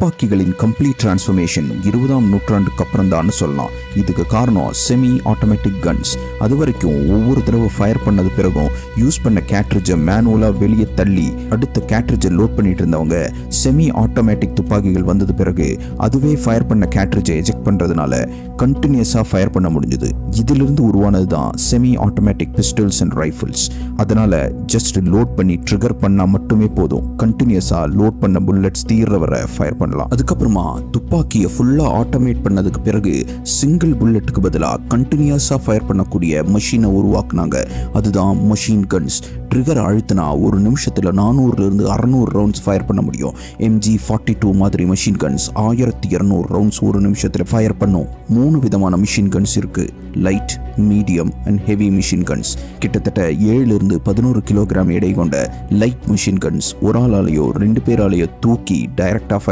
துப்பாக்கிகளின் complete transformation இருபதாம் நூற்றாண்டுக்கு அப்புறம் தான் சொல்லலாம். இதுக்கு காரணம் செமி ஆட்டோமேட்டிக் கன்ஸ் அது வரைக்கும் ஒவ்வொரு தடவை ஃபயர் பண்ணது பிறகும் யூஸ் பண்ண கேட்ரிட்ஜை மேனுவலாக வெளியே தள்ளி அடுத்த கேட்ரிட்ஜை லோட் பண்ணிட்டு இருந்தவங்க செமி ஆட்டோமேட்டிக் துப்பாக்கிகள் வந்தது பிறகு அதுவே ஃபயர் பண்ண கேட்ரிட்ஜை எஜெக்ட் பண்ணுறதுனால கண்டினியூஸாக ஃபயர் பண்ண முடிஞ்சது. இதிலிருந்து உருவானது தான் semi automatic pistols and rifles அதனால ஜஸ்ட் லோட் பண்ணி ட்ரிகர் பண்ணால் மட்டுமே போதும். கண்டினியூஸாக லோட் பண்ண புல்லட்ஸ் தீர்ற வர ஃபயர் பண்ணலாம். அதுக்கப்புறமா துப்பாக்கியை ஃபுல்லாக ஆட்டோமேட் பண்ணதுக்கு பிறகு சிங்கிள் புல்லெட்டுக்கு பதிலாக கண்டினியூஸாக ஃபயர் பண்ணக்கூடிய மிஷினை உருவாக்குனாங்க. அதுதான் மிஷின் கன்ஸ் ட்ரிகர் அழுத்தினா ஒரு நிமிஷத்தில் நானூறுலேருந்து அறநூறு ரவுண்ட்ஸ் ஃபயர் பண்ண முடியும். எம்ஜி ஃபார்ட்டி டூ மாதிரி மிஷின் கன்ஸ் ஆயிரத்தி இரநூறு ரவுண்ட்ஸ் ஒரு நிமிஷத்தில் ஃபயர் பண்ணும். மூணு விதமான மிஷின் கன்ஸ் இருக்குது light medium and heavy machine guns கிட்டத்தட்ட ஏழுலேருந்து பதினோரு கிலோகிராம் எடை கொண்ட லைட் மிஷின் கன்ஸ் ஒரு ஆளாலேயோ ரெண்டு பேராலேயோ தூக்கி டைரக்டாக ஃபயர்